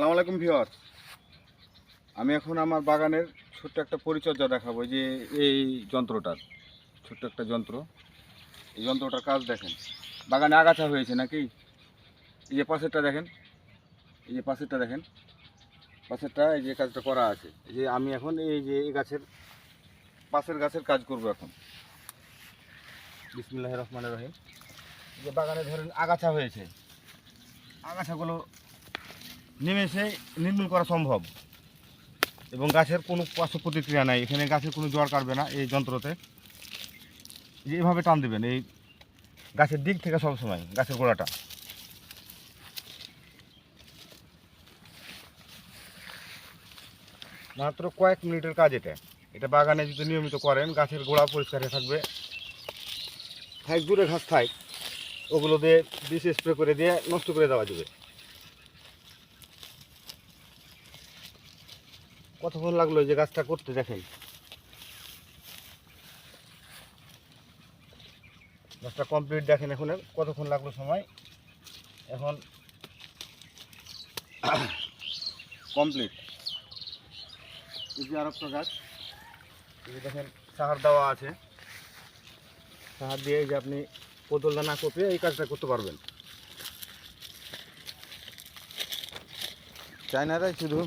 আসসালামু আলাইকুম ভিওর আমি এখন আমার বাগানের ছোট্ট একটা পরিচর্যা দেখাবো যে এই যন্ত্রটার, ছোট্ট একটা যন্ত্র। এই যন্ত্রটার কাজ দেখেন, বাগানে আগাছা হয়েছে নাকি? এই যে পাশেরটা দেখেন, এই যে পাশেরটা দেখেন, পাশেরটা এই যে কাজটা করা আছে। যে আমি এখন এই যে এই গাছের, পাশের গাছের কাজ করব এখন। বিসমিল্লাহ রহমান রহিম। যে বাগানে ধরেন আগাছা হয়েছে। আগাছাগুলো নিমেষে নির্মূল করা সম্ভব। এবং গাছের কোনো পার্শ্ব প্রতিক্রিয়া নাই। এখানে গাছের কোনো জ্বর কাটবে না এই যন্ত্রতে। যে এভাবে টান দেবেন, এই গাছের দিক থেকে সবসময় গাছের গোড়াটা। মাত্র কয়েক মিনিটের কাজ এটা। এটা বাগানে যদি নিয়মিত করেন, গাছের গোড়া পরিষ্কার হয়ে থাকবে। থাক, দূরে ঘাস থাক, ওগুলো দিয়ে বিষ স্প্রে করে দিয়ে নষ্ট করে দেওয়া যাবে। কতক্ষণ লাগল যে গাছটা করতে দেখেন? গাছটা কমপ্লিট দেখেন এখন, কতক্ষণ লাগল সময়? এখন কমপ্লিট আর একটা গাছ দেখেন সাহার দেওয়া আছে। সাহার দিয়ে যে আপনি পোতলটা না কপিয়ে এই কাজটা করতে পারবেন। চায়নারাই শুধু।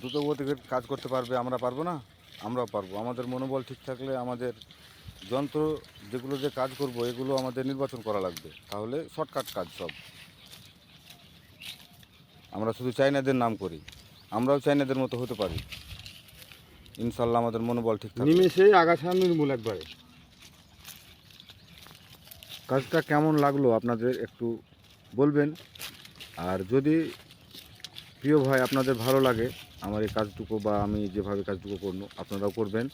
দ্রুত গতিতে কাজ করতে পারবে, আমরা পারব না? আমরাও পারব। আমাদের মনোবল ঠিক থাকলে আমাদের যন্ত্র যেগুলো যে কাজ করব, এগুলো আমাদের নির্বাচন করা লাগবে। তাহলে শর্টকাট কাজ সব। আমরা শুধু চাইনাদের নাম করি। আমরাও চাইনাদের মতো হতে পারি। ইনশাল্লাহ আমাদের মনোবল ঠিক থাকবে। নিমেষে আগাছা নির্মূল একবারে। কাজটা কেমন লাগল আপনাদের একটু বলবেন। আর যদি প্রিয় ভাই, আপনাদের ভালো লাগে আমার এই কাজটুকু বা আমি যেভাবে কাজটুকু করব, আপনারাও করবেন।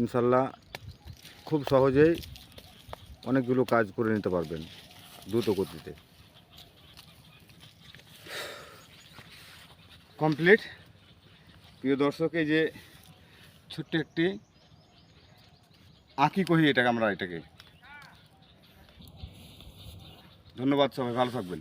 ইনশাল্লাহ খুব সহজেই অনেকগুলো কাজ করে নিতে পারবেন দ্রুত গতিতে। কমপ্লিট। প্রিয় দর্শক যে ছোট্ট একটি আঁকি কহি, এটাকে আমরা এটাকে। ধন্যবাদ সবাই, ভালো থাকবেন।